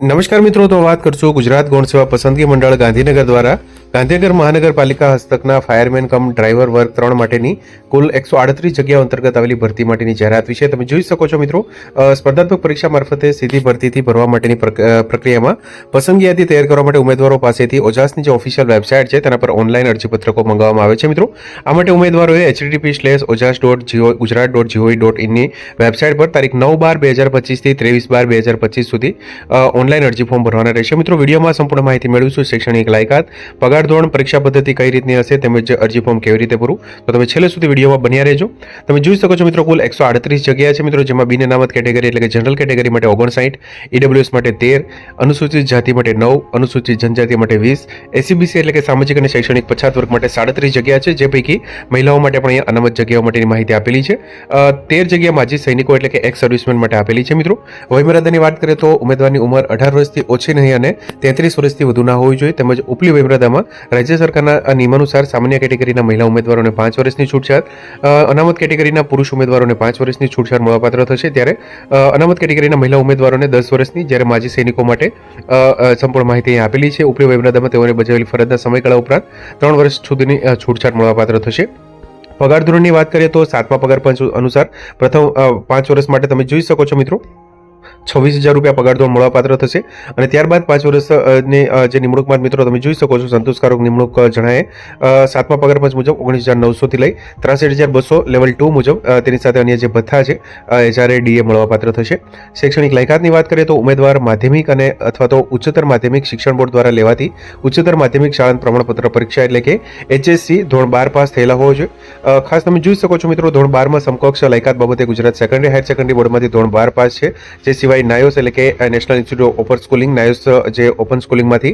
નમસ્કાર મિત્રો તો વાત કરશું ગુજરાત ગૌણ સેવા પસંદગી મંડળ ગાંધીનગર દ્વારા. ગાંધીનગર મહાનગરપાલિકા હસ્તકના ફાયરમેન કમ ડ્રાઈવર વર્ગ ત્રણ માટેની કુલ એકસો આડત્રીસ જગ્યાઓ અંતર્ગત આવેલી ભરતી માટેની જાહેરાત વિશે તમે જોઈ શકો છો મિત્રો. સ્પર્ધાત્મક પરીક્ષા મારફતે સીધી ભરતીથી ભરવા માટેની પ્રક- પ્રક્રિયામાં પસંદગી યાદી તૈયાર કરવા માટે ઉમેદવારો પાસેથી ઓજાસની જે ઓફિશિયલ વેબસાઇટ છે તેના પર ઓનલાઈન અરજીપત્રકો મંગાવવામાં આવે છે મિત્રો. આ માટે ઉમેદવારોએ HTTP slash Ojas dot GO Gujarat dot GOI dot ઇનની website પર તારીખ નવ બાર બે હજાર પચીસથી ત્રેવીસ બાર બે હજાર પચીસ સુધી ઓનલાઈન અરજી ફોર્મ ભરવાના રહેશે. મિત્રો, વિડીયોમાં સંપૂર્ણ માહિતી મેળવીશું. શૈક્ષણિક લાયકાત, પગાર ધોરણ પરીક્ષા પદ્ધતિ કઈ રીતની હશે તેમજ અરજી ફોર્મ કેવી રીતે ભરવું? તો તમે છેલ્લે સુધી વિડીયોમાં બન્યા રહેજો. તમે જોઈ શકો છો મિત્રો કુલ એકસો આડત્રીસ જગ્યા છે મિત્રો, જેમાં બિન અનામત કેટેગરી એટલે કે જનરલ કેટેગરી માટે ઓગણસાઠ ઈડબ્લ્યુએસ માટે તેર, અનુસૂચિત જાતિ માટે નવ, અનુસૂચિત જનજાતિ માટે વીસ એસીબીસી એટલે કે સામાજિક અને શૈક્ષણિક પછાત વર્ગ માટે સાડત્રીસ જગ્યા છે, જે પૈકી મહિલાઓ માટે પણ અહીંયા અનામત જગ્યાઓ માટેની માહિતી આપેલી છે. તેર જગ્યા માજી સૈનિકો એટલે કે એક્સ સર્વિસમેન માટે આપેલી છે મિત્રો. વયમર્યાદાની વાત કરીએ તો ઉમેદવારની ઉંમર અઢાર વર્ષથી ઓછી નહીં અને તેત્રીસ વર્ષથી વધુ ના હોવી જોઈએ. તેમજ ઉપલી વયમર્યાદામાં રાજ્ય સરકારના નિયમાનુસાર સામાન્ય કેટેગરીના મહિલા ઉમેદવારોને પાંચ વર્ષની છૂટછાટ અનામત કેટેગરીના પુરુષ ઉમેદવારોને પાંચ વર્ષની છૂટછાટ મળવાપાત્ર થશે ત્યારે અનામત કેટેગરીના મહિલા ઉમેદવારોને દસ વર્ષની જ્યારે માજી સૈનિકો માટે સંપૂર્ણ માહિતી આપેલી છે. ઉપરી વયમર્યાદામાં તેઓને બજાવેલી ફરજના સમયગાળા ઉપરાંત ત્રણ વર્ષ સુધીની છૂટછાટ મળવાપાત્ર થશે. પગાર ધોરણની વાત કરીએ તો સાતમા પગાર પંચ અનુસાર પ્રથમ પાંચ વર્ષ માટે તમે જોઈ શકો છો મિત્રો. છવ્વીસ હજાર રૂપિયા પગાર ધોરણ મળવાપાત્ર થશે. અને ત્યારબાદ પાંચ વર્ષ અ, ની અ, જે નિમણૂક બાદ મિત્રો તમે જોઈ શકો છો સંતોષકારક નિમણૂક જણાય સાતમા પગાર પંચ મુજબ ઓગણીસ હજાર નવસોથી લઈ ત્રાસઠ હજાર બસો લેવલ ટુ મુજબ તેની સાથે અન્ય જે ભથ્થા છે જ્યારે ડીએ મળવાપાત્ર થશે. શૈક્ષણિક લાયકાતની વાત કરીએ તો ઉમેદવાર માધ્યમિક અને અથવા તો ઉચ્ચતર માધ્યમિક શિક્ષણ બોર્ડ દ્વારા લેવાતી ઉચ્ચતર માધ્યમિક શાળાના પ્રમાણપત્ર પરીક્ષા એટલે કે એચએસસી ધોરણ બાર પાસ થયેલા હોવો જોઈએ. ખાસ તમે જોઈ શકો છો મિત્રો ધોરણ બારમાં સમકક્ષ લાયકાત બાબતે ગુજરાત સેકન્ડરી હાયર સેકન્ડરી બોર્ડમાંથી ધોરણ બાર પાસ છે જે સિવાય નાયોસ એટલે કે national institute of open schooling NIOS જે ઓપન સ્કૂલિંગમાંથી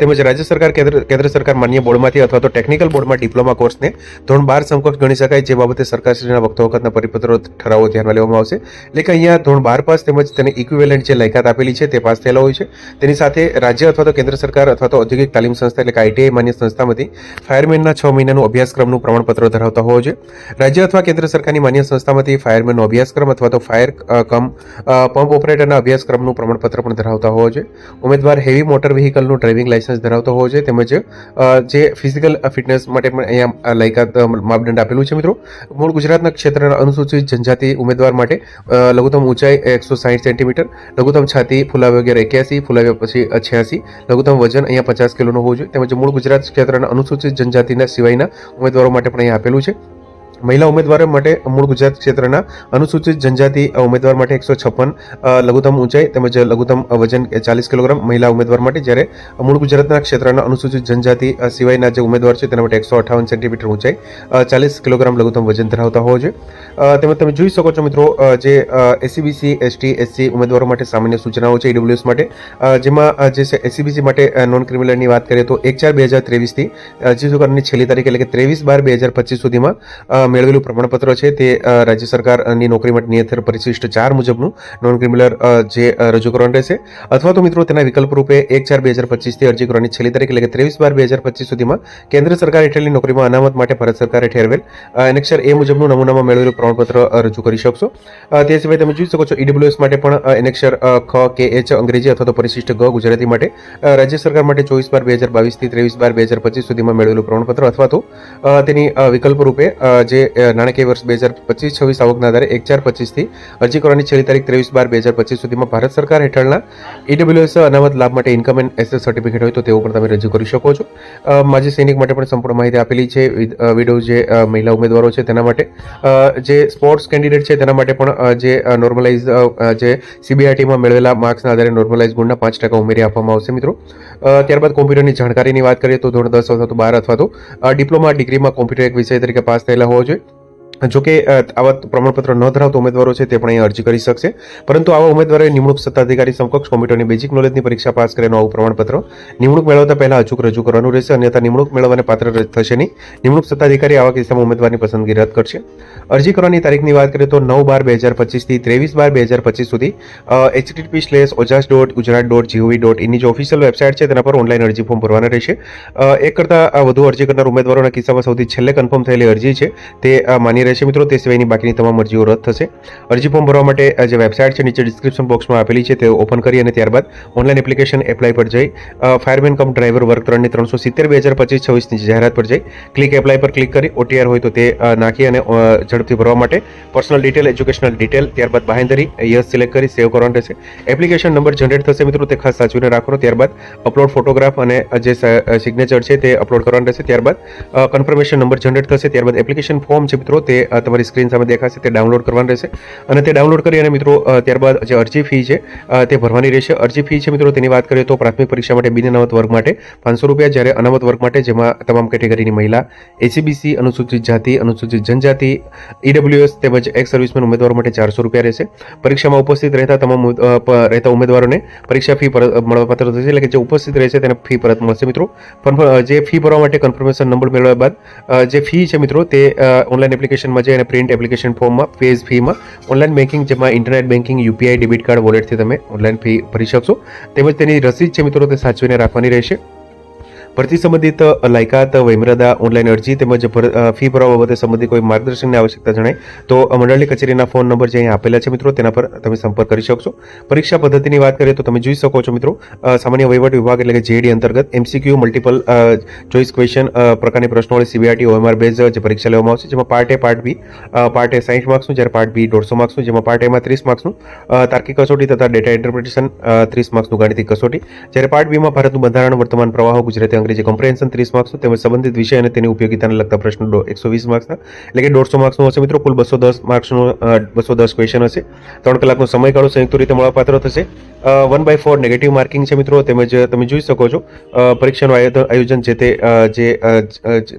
તેમજ રાજ્ય સરકાર, કેન્દ્ર સરકાર માન્ય બોર્ડમાંથી અથવા તો ટેકનિકલ બોર્ડમાં ડિપ્લોમા કોર્સને ધોરણ બાર સમકક્ષ ગણી શકાય જે બાબતે સરકારશ્રીના વખતો વખતના પરિપત્રો ઠરાવો ધ્યાનમાં લેવામાં આવશે. એટલે કે અહીંયા ધોરણ બાર પાસ તેમજ તેને ઇક્વિવેલન્ટ જે લાયકાત આપેલી છે તે પાસ થયેલા હોય છે. તેની સાથે રાજ્ય અથવા તો કેન્દ્ર સરકાર અથવા તો ઔદ્યોગિક તાલીમ સંસ્થા એટલે કે આઈટીઆઈ માન્ય સંસ્થામાંથી ફાયરમેનના છ મહિનાનું અભ્યાસક્રમનું પ્રમાણપત્ર ધરાવતા હોવો જોઈએ. રાજ્ય અથવા કેન્દ્ર સરકારની માન્ય સંસ્થામાંથી ફાયરમેનનો અભ્યાસક્રમ અથવા તો ફાયર કમ પંપ પંપ ઓપરેટરના અભ્યાસક્રમનું પ્રમાણપત્ર પણ ધરાવતા હોવો જોઈએ. ઉમેદવાર હેવી મોટર વ્હીકલનું ડ્રાઇવિંગ લાઇસન્સ ધરાવતો હોવો જોઈએ. તેમજ જે ફિઝિકલ ફિટનેસ માટે પણ અહીંયા લાયકાત માપદંડ આપેલું છે મિત્રો. મૂળ ગુજરાતના ક્ષેત્રના અનુસૂચિત જનજાતિ ઉમેદવાર માટે લઘુત્તમ ઊંચાઈ એકસો સાઠ સેન્ટીમીટર, લઘુત્તમ છાતી ફુલાવ્યા વગેરે એક્યાસી, ફુલાવ્યા પછી છ્યાસી, લઘુત્તમ વજન અહીંયા પચાસ કિલોનું હોવું જોઈએ. તેમજ મૂળ ગુજરાત ક્ષેત્રના અનુસૂચિત જનજાતિના સિવાયના ઉમેદવારો માટે પણ અહીંયા આપેલું છે. મહિલા ઉમેદવારો માટે મૂળ ગુજરાત ક્ષેત્રના અનુસૂચિત જનજાતિ ઉમેદવાર માટે એકસો છપ્પન લઘુત્તમ ઊંચાઈ તેમજ લઘુત્તમ વજન ચાલીસ કિલોગ્રામ મહિલા ઉમેદવાર માટે જ્યારે મૂળ ગુજરાતના ક્ષેત્રના અનુસૂચિત જનજાતિ સિવાયના જે ઉમેદવાર છે તેના માટે એકસો અઠાવન સેન્ટીમીટર ઊંચાઈ ચાલીસ કિલોગ્રામ લઘુત્તમ વજન ધરાવતા હોવો જોઈએ. તેમજ તમે જોઈ શકો છો મિત્રો જે એસસીબીસી એસટી એસસી ઉમેદવારો માટે સામાન્ય સૂચનાઓ છે ઈડબ્લ્યુએસ માટે. જેમાં જે છે એસીબીસી માટે નોન ક્રિમિનલની વાત કરીએ તો એક ચાર બે હજાર ત્રેવીસથી હજી સ્વીકારવાની છેલ્લી તારીખ એટલે કે ત્રેવીસ બાર બે હજાર પચીસ સુધીમાં મેળવેલું પ્રમાણપત્ર છે તે રાજ્ય સરકારની નોકરી માટે નિયત પરિશિષ્ટ ચાર મુજબનું નોન ક્રિમિનલ જે રજૂ કરવાનું રહેશે. અથવા તો મિત્રો તેના વિકલ્પ રૂપે એક ચાર બે હજાર પચીસથી અરજી કરવાની છેલ્લી તારીખ એટલે કે ત્રેવીસ બાર બે હજાર પચીસ સુધીમાં કેન્દ્ર સરકાર હેઠળની નોકરીમાં અનામત માટે ભારત સરકારે ઠેરવેલ. એનેક્ષર એ મુજબનું નમૂનામાં મેળવેલું પ્રમાણપત્ર રજૂ કરી શકશો. તે સિવાય તમે જોઈ શકો છો ઈડબ્લ્યુએસ માટે પણ એનેક્ષર ખ, કે, એચ અંગ્રેજી અથવા તો પરિશિષ્ટ ગ ગુજરાતી માટે રાજ્ય સરકાર માટે ચોવીસ બાર બે હજાર બાવીસથી ત્રેવીસ બાર બે હજાર પચીસ સુધીમાં મેળવેલું પ્રમાણપત્ર અથવા તો તેની વિકલ્પ રૂપે જે નાણાકીય વર્ષ બે હજાર પચીસ છવ્વીસ આવકના આધારે એક ચાર પચીસથી અરજી કરવાની છેલ્લી તારીખ ત્રેવીસ બાર બે હજાર પચીસ સુધીમાં ભારત સરકાર હેઠળના ઈડબ્લ્યુએસ અનામત લાભ માટે ઇન્કમ એન્ડ એસેસ સર્ટિફિકેટ હોય તો તેઓ પણ તમે રજૂ કરી શકો છો. માજી સૈનિક માટે પણ સંપૂર્ણ માહિતી આપેલી છે. વિડો જે મહિલા ઉમેદવારો છે તેના માટે. જે સ્પોર્ટ્સ કેન્ડિડેટ છે તેના માટે પણ જે નોર્મલાઇઝ જે સીબીઆઈટીમાં મેળવેલા માર્ક્સના આધારે નોર્મલાઇઝ ગુણના પાંચ ટકા ઉમેરી આપવામાં આવશે મિત્રો. ત્યારબાદ કોમ્પ્યુટરની જાણકારીની વાત કરીએ તો ધોરણ દસ અથવા તો બાર અથવા તો ડિપ્લોમા ડિગ્રીમાં કોમ્પ્યુટર એક વિષય તરીકે પાસ થયેલા હોવો જોઈએ. જો કે આવા પ્રમાણપત્ર ન ધરાવતા ઉમેદવારો છે તે પણ અહીં અરજી કરી શકશે. પરંતુ આવા ઉમેદવારોએ નિમણૂક સત્તાધિકારી સમકક્ષ કોમ્પ્યુટરની બેઝિક નોલેજની પરીક્ષા પાસ કરેનું આવું પ્રમાણપત્ર નિમણૂક મેળવતા પહેલા અચૂક રજૂ કરવાનું રહેશે. અન્યથા નિમણૂક મેળવવાને પાત્ર થશે નહીં. નિમણૂક સત્તાધિકારી આવા કિસ્સામાં ઉમેદવારની પસંદગી રદ કરશે. અરજી કરવાની તારીખની વાત કરીએ તો નવ બાર બે હજાર પચીસથી ત્રેવીસ બાર બે હજાર પચીસ સુધી HTTP slash Ojas dot Gujarat dot GOV dot ઇનની જે ઓફિશિયલ વેબસાઇટ છે તેના પર ઓનલાઈન અરજી ફોર્મ ભરવાના રહેશે. એક કરતાં વધુ અરજી કરનાર ઉમેદવારોના કિસ્સામાં સૌથી છેલ્લે કન્ફર્મ થયેલી અરજી છે તે અ, માન્ય રહેશે મિત્રો, તે સિવાયની બાકીની તમામ અરજીઓ રદ થશે. અરજી ફોર્મ ભરવા માટે જે વેબસાઇટ છે, નીચે ડિસ્ક્રિપ્શન બોક્સમાં આપેલી છે, તે ઓપન કરી અને ત્યારબાદ ઓનલાઈન એપ્લિકેશન એપ્લાય પર જઈ ફાયરમેન કમ ડ્રાઈવર વર્ગ ત્રણની ત્રણસો સિત્તેર, બે હજાર પચીસ છવ્વીસની જાહેરાત પર જઈ ક્લિક એપ્લાય પર ક્લિક કરી ઓટીઆર હોય તો તે નાખી અને ઝડપથી ભરવા માટે પર્સનલ ડિટેલ એજ્યુકેશનલ ડિટેલ ત્યારબાદ બાહેંધરી યસ સિલેક્ટ કરી સેવ કરવાનું રહેશે. એપ્લિકેશન નંબર જનરેટ થશે મિત્રો, તે ખાસ સાચવીને રાખો ત્યારબાદ અપલોડ ફોટોગ્રાફ અને જે સિગ્નેચર છે તે અપલોડ કરવાનું રહેશે. ત્યારબાદ કન્ફર્મેશન નંબર જનરેટ થશે, ત્યારબાદ એપ્લિકેશન ફોર્મ છે મિત્રો, તે અ, તમારી સ્ક્રીન સામે દેખાશે તે ડાઉનલોડ કરવાનું રહેશે. અને તે ડાઉનલોડ કરી અને મિત્રો ત્યારબાદ જે અરજી ફી છે તે ભરવાની રહેશે. અરજી ફી છે મિત્રો તેની વાત કરીએ તો પ્રાથમિક પરીક્ષા માટે બિન અનામત વર્ગ માટે પાંચસો રૂપિયા જ્યારે અનામત વર્ગ માટે જેમાં તમામ કેટેગરીની મહિલા એસીબીસી અનુસૂચિત જાતિ અનુસૂચિત જનજાતિ ઈડબ્લ્યુએસ તેમજ એક્સ સર્વિસમેન ઉમેદવારો માટે ચારસો રૂપિયા રહેશે. પરીક્ષામાં ઉપસ્થિત રહેતા તમામ રહેતા ઉમેદવારોને પરીક્ષા ફી પરત મળવાપાત્ર થશે એટલે કે જે ઉપસ્થિત રહેશે તેને ફી પરત મળશે મિત્રો. જે ફી ભરવા માટે કન્ફર્મેશન નંબર મેળવ્યા બાદ જે ફી છે મિત્રો તે ઓનલાઈન એપ્લિકેશનમાં જઈ અને પ્રિન્ટ એપ્લિકેશન ફોર્મમાં પેજ ફીમાં ઓનલાઈન બેન્કિંગ જેમાં internet banking UPI debit card વોલેટથી તમે ઓનલાઈન ફી ભરી શકશો. તેમજ તેની રસીદ છે મિત્રો, તે સાચવીને રાખવાની રહેશે. ભરતી સંબંધિત લાયકાત, વયમર્યાદા ઓનલાઈન અરજી તેમજ ફી ભરવા બાબતે સંબંધિત કોઈ માર્ગદર્શનની આવશ્યકતા જણાય તો મંડળની કચેરીના ફોન નંબર જે અહીં આપેલા છે મિત્રો, તેના પર તમે સંપર્ક કરી શકશો. પરીક્ષા પદ્ધતિની વાત કરીએ તો તમે જોઈ શકો છો મિત્રો સામાન્ય વહીવટ વિભાગ એટલે કે જેડી અંતર્ગત એમસીક્યુ મલ્ટિપલ ચોઈસ ક્વેશ્ચન પ્રકારની પ્રશ્નોવાળી સીબીઆરટી ઓએમઆર બેઝ જે પરીક્ષા લેવામાં આવશે, જેમાં part A part B part A સાઠ માર્ક્સનું, જ્યારે પાર્ટ બી દોઢસો માર્ક્સનું, જેમાં પાર્ટ એમાં ત્રીસ માર્ક્સનું તાર્કિક કસોટી તથા ડેટા ઇન્ટરપ્રિટેશન ત્રીસ માર્ક્સનું ગાણિતિક કસોટી. જ્યારે પાર્ટ બીમાં ભારતનું બંધારણ, વર્તમાન પ્રવાહો, ગુજરાતી અંગ્રેજી કમ્પ્રેન્શન ત્રીસ માર્ક્સનું તેમજ સંબંધિત વિષય અને તેની ઉપયોગિતાને લગતા પ્રશ્નો એકસો વીસ માર્ક્સના એટલે કે દોઢસો માર્ક્સનું હશે મિત્રો. કુલ બસો દસ માર્ક્સનું બસો દસ ક્વેશ્ચન હશે. ત્રણ કલાકનો સમયગાળો સંયુક્ત રીતે મળવાપાત્ર થશે. One by four negative marking છે મિત્રો. તેમજ તમે જોઈ શકો છો પરીક્ષાનું આયોજન જે તે જે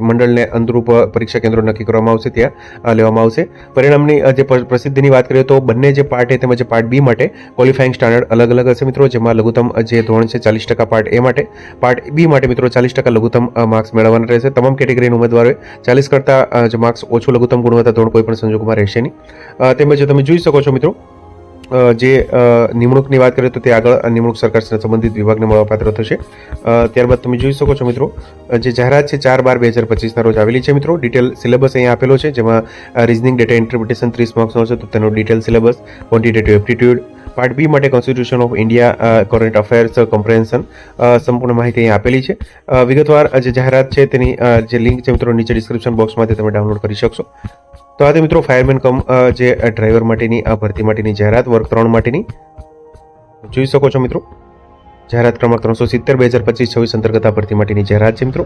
મંડળને અનુરૂપ પરીક્ષા કેન્દ્રો નક્કી કરવામાં આવશે, ત્યાં લેવામાં આવશે. પરિણામની જે પ્ર- પ્રસિદ્ધિની વાત કરીએ તો બંને જે પાર્ટ એ તેમજ પાર્ટ બી માટે ક્વોલિફાઇંગ સ્ટાન્ડર્ડ અલગ અલગ હશે મિત્રો. જેમાં લઘુત્તમ જે ધોરણ છે ચાલીસ ટકા પાર્ટ એ માટે. પાર્ટ બી માટે મિત્રો ચાલીસ ટકા લઘુત્તમ માર્ક્સ મેળવવાના રહેશે. તમામ કેટેગરીના ઉમેદવારોએ ચાલીસ કરતાં જે માર્ક્સ ઓછું લઘુત્તમ ગુણવત્તા ધોરણ કોઈ પણ સંજોગોમાં રહેશે નહીં. તેમજ તમે જોઈ શકો છો મિત્રો જે નિમણૂકની વાત કરીએ તો તે આગળ નિમણૂક સરકાર સંબંધિત વિભાગને મળવાપાત્ર થશે. ત્યારબાદ તમે જોઈ શકો છો મિત્રો જે જાહેરાત છે ચાર બાર બે હજાર પચીસના રોજ આવેલી છે મિત્રો. ડિટેલ સિલેબસ અહીંયા આપેલો છે, જેમાં રિઝનિંગ ડેટા ઇન્ટરપ્રિટેશન ત્રીસ માર્ક્સનો છે તો તેનો detail syllabus quantitative aptitude part B માટે constitution of India current affairs comprehension સંપૂર્ણ માહિતી અહીં આપેલી છે. વિગતવાર જે જાહેરાત છે તેની જે લિંક છે મિત્રો નીચે ડિસ્ક્રિપ્શન બોક્સમાંથી તમે ડાઉનલોડ કરી શકશો. તો આ તે મિત્રો ફાયરમેન કમ જે ડ્રાઈવર માટેની આ ભરતી માટેની જાહેરાત વર્ગ ત્રણ માટેની. જોઈ શકો છો મિત્રો, જાહેરાત ક્રમાંક ત્રણસો સિત્તેર, બે હજાર પચીસ, છવ્વીસ અંતર્ગત આ ભરતી માટેની જાહેરાત છે મિત્રો.